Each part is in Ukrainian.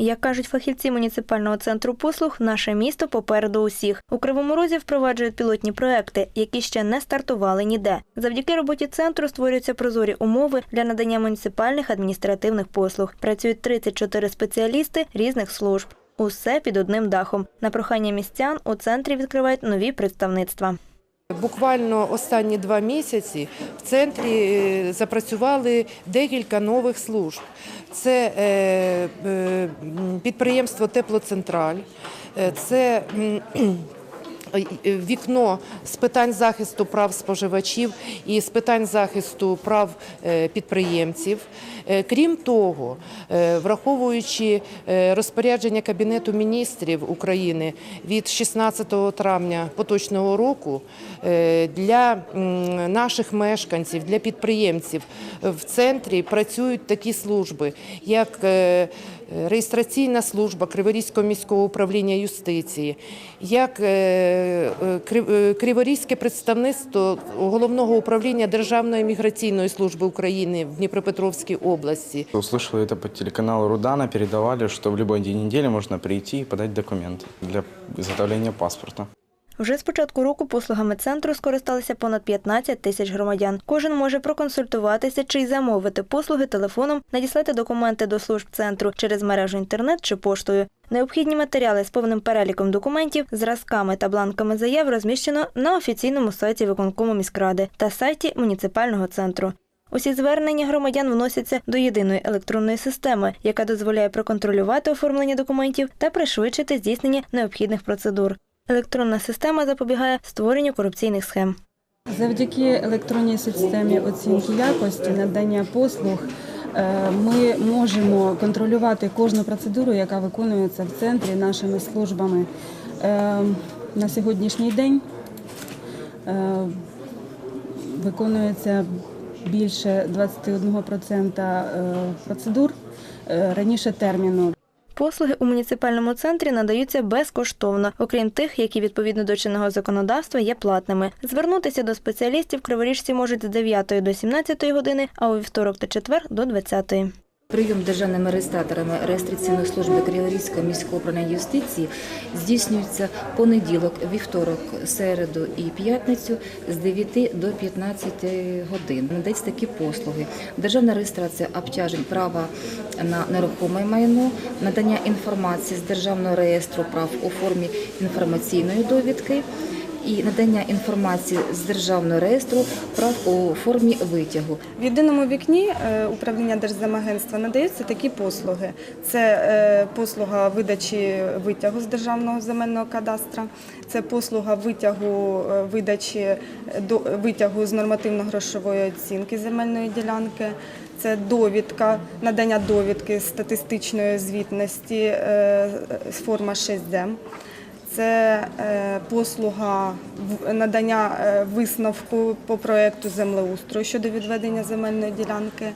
Як кажуть фахівці муніципального центру послуг, наше місто попереду усіх. У Кривому Розі впроваджують пілотні проекти, які ще не стартували ніде. Завдяки роботі центру створюються прозорі умови для надання муніципальних адміністративних послуг. Працюють 34 спеціалісти різних служб. Усе під одним дахом. На прохання містян у центрі відкривають нові представництва. Буквально останні два місяці в центрі е, запрацювали декілька нових служб. Це е, е, підприємство Теплоцентраль, це вікно з питань захисту прав споживачів і з питань захисту прав е, підприємців. Е, Крім того, е, враховуючи е, розпорядження Кабінету міністрів України від 16 травня поточного року, е, для наших мешканців, для підприємців в центрі працюють такі служби, як е, реєстраційна служба Криворізького міського управління юстиції, як е, е, е, Криворізьке представництво головного управління Державної міграційної служби України в Дніпропетровській області. Услышала это по телеканалу Рудана, передавали, что в любой день недели можно прийти и подать документы для изготовления паспорта. Вже з початку року послугами центру скористалися понад 15 тисяч громадян. Кожен може проконсультуватися чи й замовити послуги телефоном, надіслати документи до служб центру через мережу інтернет чи поштою. Необхідні матеріали з повним переліком документів, зразками та бланками заяв розміщено на офіційному сайті виконкому міськради та сайті муніципального центру. Усі звернення громадян вносяться до єдиної електронної системи, яка дозволяє проконтролювати оформлення документів та пришвидшити здійснення необхідних процедур. Електронна система запобігає створенню корупційних схем. Завдяки електронній системі оцінки якості надання послуг ми можемо контролювати кожну процедуру, яка виконується в центрі нашими службами. Е, На сьогоднішній день е, виконується більше 21% е, процедур е, раніше терміну. Послуги у муніципальному центрі надаються безкоштовно, окрім тих, які відповідно до чинного законодавства є платними. Звернутися до спеціалістів криворіжці можуть з 9 до 17 години, а у вівторок та четвер до 20. Прийом державними реєстраторами реєстраційної служби Криворізького міського управління юстиції здійснюється понеділок, вівторок, середу і п'ятницю з 9 до 15 годин. Надається такі послуги: державна реєстрація обтяжень права на нерухоме майно, надання інформації з державного реєстру прав у формі інформаційної довідки. І надання інформації з державного реєстру прав у формі витягу. В єдиному вікні е, управління Держземагентства надаються такі послуги. Це е, послуга видачі витягу з державного земельного кадастра, це послуга витягу е, видачі витягу з нормативно-грошової оцінки земельної ділянки. Це довідка, надання довідки статистичної звітності форма 6Д. Це е, послуга надання е, висновку по проекту землеустрою щодо відведення земельної ділянки,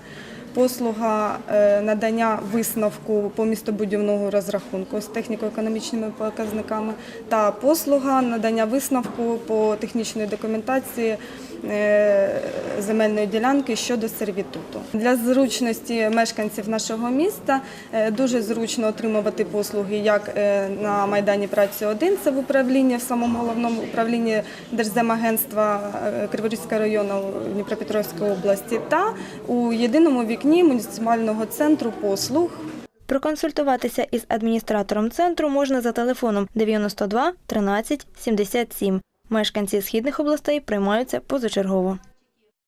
послуга е, надання висновку по містобудівного розрахунку з техніко-економічними показниками. Та послуга надання висновку по технічної документації земельної ділянки щодо сервітуту. Для зручності мешканців нашого міста е, дуже зручно отримувати послуги як е, на Майдані праці 1, це в управлінні, в самому головному управлінні Держземагентства е, Криворізького району Дніпропетровської області та у єдиному вікні муніципального центру послуг Проконсультуватися із адміністратором центру можна за телефоном 92 13 77. Мешканці східних областей приймаються позачергово.